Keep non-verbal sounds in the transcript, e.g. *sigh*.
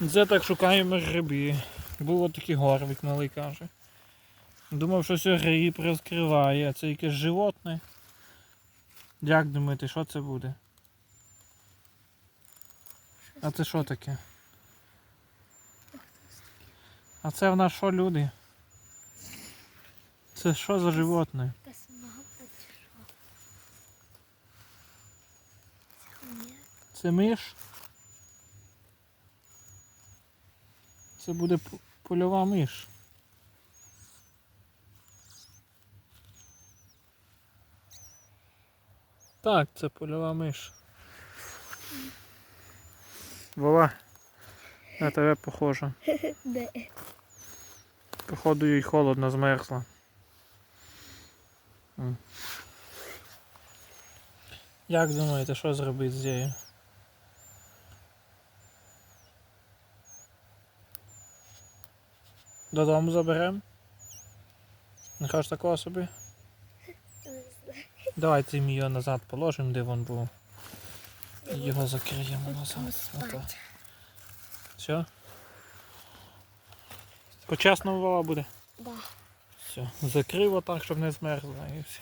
Це так шукаємо гриби. Був такий горвик малий каже. Думав, що це гриб розкриває, а це якесь животне. Як думаєте, що це буде? А це що таке? А це в нас що люди? Це що за животне? Це миш? Це буде польова миш. Так, це польова миш. Вова, на тебе похоже. *laughs* Походу їй холодно змерзла. Як думаєте, що зробити з нею? Додому заберемо? Нехай кажеш такого собі. Не. Давайте ми його назад положимо, де він був. І його закриємо назад. Ото. Все? По-чесному Вова буде? Да. Все. Закрив отак, щоб не змерзла і все.